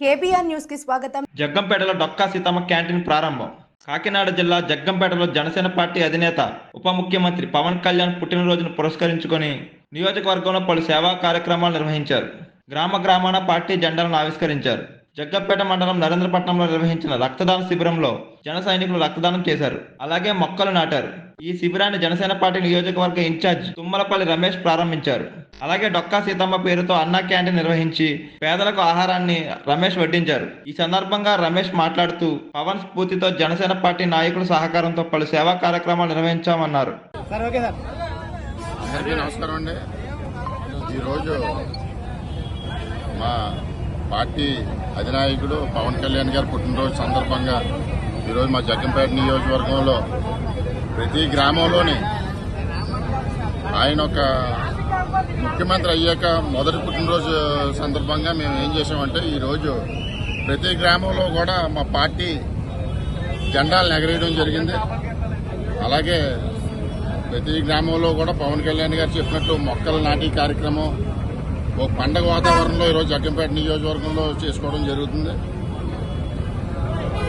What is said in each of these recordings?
KBR న్యూస్కి స్వాగతం. జగ్గంపేటలో Dokka Seethamma canteen ప్రారంభం. కాకినాడ జిల్లా జగ్గంపేటలో జనసేన పార్టీ అధినేత ఉప ముఖ్యమంత్రి పవన్ కళ్యాణ్ పుట్టినరోజును పురస్కరించుకొని నియోజకవర్గంలో పలు సేవా కార్యక్రమాలు నిర్వహించారు. గ్రామ గ్రామాన పార్టీ జెండాలను ఆవిష్కరించారు. జగ్గంపేట మండలం నరేంద్రపట్నంలో నిర్వహించిన రక్తదాన శిబిరంలో జన సైనికులు రక్తదానం చేశారు. అలాగే మొక్కలు నాటారు. ఈ శిబిరాన్ని జనసేన పార్టీ నియోజకవర్గ ఇన్ఛార్జ్ తుమ్మలపల్లి రమేష్ ప్రారంభించారు. అలాగే డొక్కా సీతమ్మ పేరుతో అన్నా క్యాంటీన్ నిర్వహించి పేదలకు ఆహారాన్ని రమేష్ వడ్డించారు. ఈ సందర్భంగా రమేష్ మాట్లాడుతూ పవన్ స్ఫూర్తితో జనసేన పార్టీ నాయకుల సహకారంతో పలు సేవా కార్యక్రమాలు నిర్వహించామన్నారు. నమస్కారం అండి. ఈరోజు మా పార్టీ అధినాయకుడు పవన్ కళ్యాణ్ గారి పుట్టినరోజు సందర్భంగా ఈరోజు మా జగ్గంపేట నియోజకవర్గంలో ప్రతి గ్రామంలోని ఆయన ఒక ముఖ్యమంత్రి అయ్యాక మొదటి పుట్టినరోజు సందర్భంగా మేము ఏం చేసామంటే ఈరోజు ప్రతి గ్రామంలో కూడా మా పార్టీ జెండాలను ఎగరేయడం జరిగింది. అలాగే ప్రతి గ్రామంలో కూడా పవన్ కళ్యాణ్ గారు చెప్పినట్టు మొక్కలు నాటి కార్యక్రమం ఒక పండగ వాతావరణంలో ఈరోజు జగ్గంపేట నియోజకవర్గంలో చేసుకోవడం జరుగుతుంది.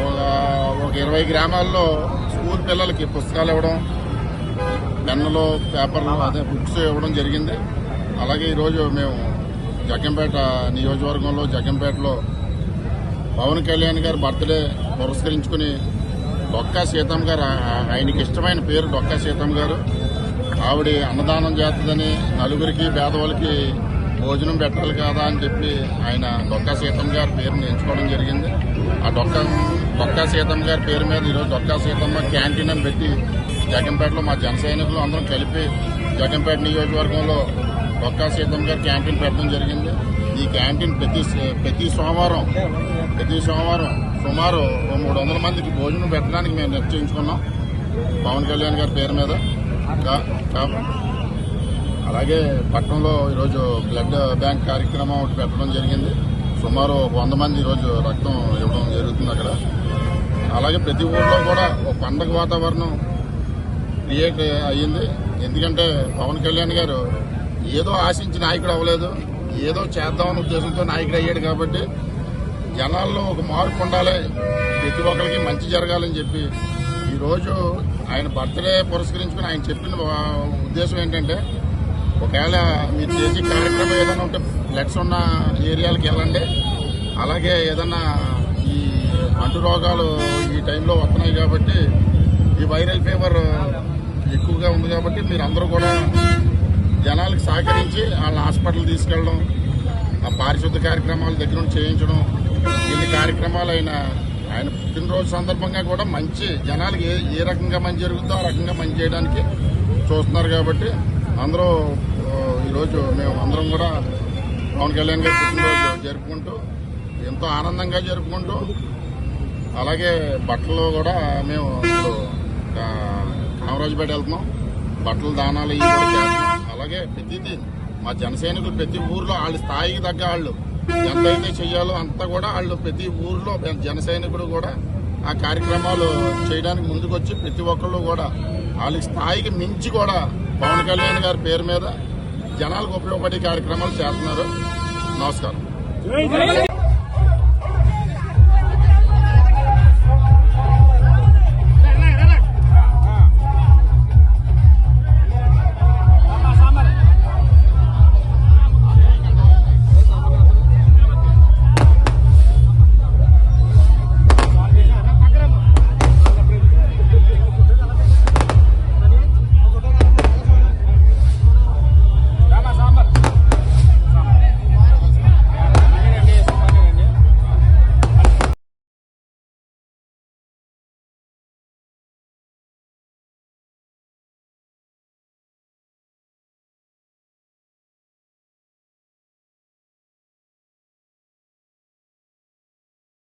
ఒక- ఒక ఇరవై గ్రామాల్లో స్కూల్ పిల్లలకి పుస్తకాలు ఇవ్వడం పెన్నులు పేపర్లు అదే బుక్స్ ఇవ్వడం జరిగింది. అలాగే ఈరోజు మేము జగ్గంపేట నియోజకవర్గంలో జగ్గంపేటలో పవన్ కళ్యాణ్ గారి బర్త్డే పురస్కరించుకుని డొక్కా సీతమ్మ గారు ఆయనకి ఇష్టమైన పేరు డొక్కా సీతమ్మ గారు. ఆవిడ అన్నదానం చేస్తుందని నలుగురికి పేదవాళ్ళకి భోజనం పెట్టాలి కదా అని చెప్పి ఆయన డొక్కా సీతమ్మ గారి పేరుని ఎంచుకోవడం జరిగింది. ఆ డొక్క డొక్కా సీతమ్మ గారి పేరు మీద ఈరోజు డొక్కా సీతమ్మ క్యాంటీన్ అని పెట్టి జగన్పేటలో మా జన సైనికులు అందరం కలిపి జగంపేట నియోజకవర్గంలో డొక్కా సీతమ్మ గారు క్యాంటీన్ పెట్టడం జరిగింది. ఈ క్యాంటీన్ ప్రతి ప్రతి సోమవారం ప్రతి సోమవారం సుమారు మూడు వందల మందికి భోజనం పెట్టడానికి మేము నిశ్చయించుకున్నాం. పవన్ కళ్యాణ్ గారి పేరు మీద. అలాగే పట్టణంలో ఈరోజు బ్లడ్ బ్యాంక్ కార్యక్రమం ఒకటి పెట్టడం జరిగింది. సుమారు ఒక వంద మంది ఈరోజు రక్తం ఇవ్వడం జరుగుతుంది అక్కడ. అలాగే ప్రతి ఊళ్ళో కూడా ఒక పండగ వాతావరణం క్రియేట్ అయ్యింది. ఎందుకంటే పవన్ కళ్యాణ్ గారు ఏదో ఆశించి నాయకుడు అవ్వలేదు. ఏదో చేద్దామన్న ఉద్దేశంతో నాయకుడు అయ్యాడు కాబట్టి జనాల్లో ఒక మార్పు ఉండాలి. ప్రతి ఒక్కరికి మంచి జరగాలని చెప్పి ఈరోజు ఆయన బర్త్డే పురస్కరించుకుని ఆయన చెప్పిన ఉద్దేశం ఏంటంటే ఒకవేళ మీరు చేసే కార్యక్రమం ఏదైనా ఉంటే ఫ్లడ్స్ ఉన్న ఏరియాలకు వెళ్ళండి. అలాగే ఏదన్నా ఈ అంటు రోగాలు ఈ టైంలో వస్తున్నాయి కాబట్టి ఈ వైరల్ ఫీవర్ ఎక్కువగా ఉంది కాబట్టి మీరు అందరూ కూడా జనాలకు సహకరించి వాళ్ళ హాస్పిటల్ తీసుకెళ్ళడం ఆ పారిశుద్ధ కార్యక్రమాల దగ్గర నుంచి చేయించడం ఇన్ని కార్యక్రమాలు ఆయన ఆయన పుట్టినరోజు సందర్భంగా కూడా మంచి జనాలకి ఏ ఏ రకంగా మంచి జరుగుతుందో ఆ రకంగా మంచి చేయడానికి చూస్తున్నారు కాబట్టి అందరూ ఈరోజు మేము అందరం కూడా పవన్ కళ్యాణ్ గారి పుట్టినరోజు జరుపుకుంటూ ఎంతో ఆనందంగా జరుపుకుంటూ అలాగే బట్టలు కూడా మేము నవరాజుపేట వెళ్తున్నాం. బట్టలు దానాలు ఇవి కూడా చేస్తున్నాం. అలాగే ప్రతిదీ మా జన సైనికులు ప్రతి ఊర్లో వాళ్ళ స్థాయికి తగ్గ వాళ్ళు. ఎంతైతే చేయాలో అంతా కూడా వాళ్ళు ప్రతి ఊర్లో జన సైనికుడు కూడా ఆ కార్యక్రమాలు చేయడానికి ముందుకొచ్చి ప్రతి ఒక్కళ్ళు కూడా వాళ్ళ స్థాయికి మించి కూడా పవన్ కళ్యాణ్ గారి పేరు మీద జనాలకు ఉపయోగపడే కార్యక్రమాలు చేస్తున్నారు. నమస్కారం.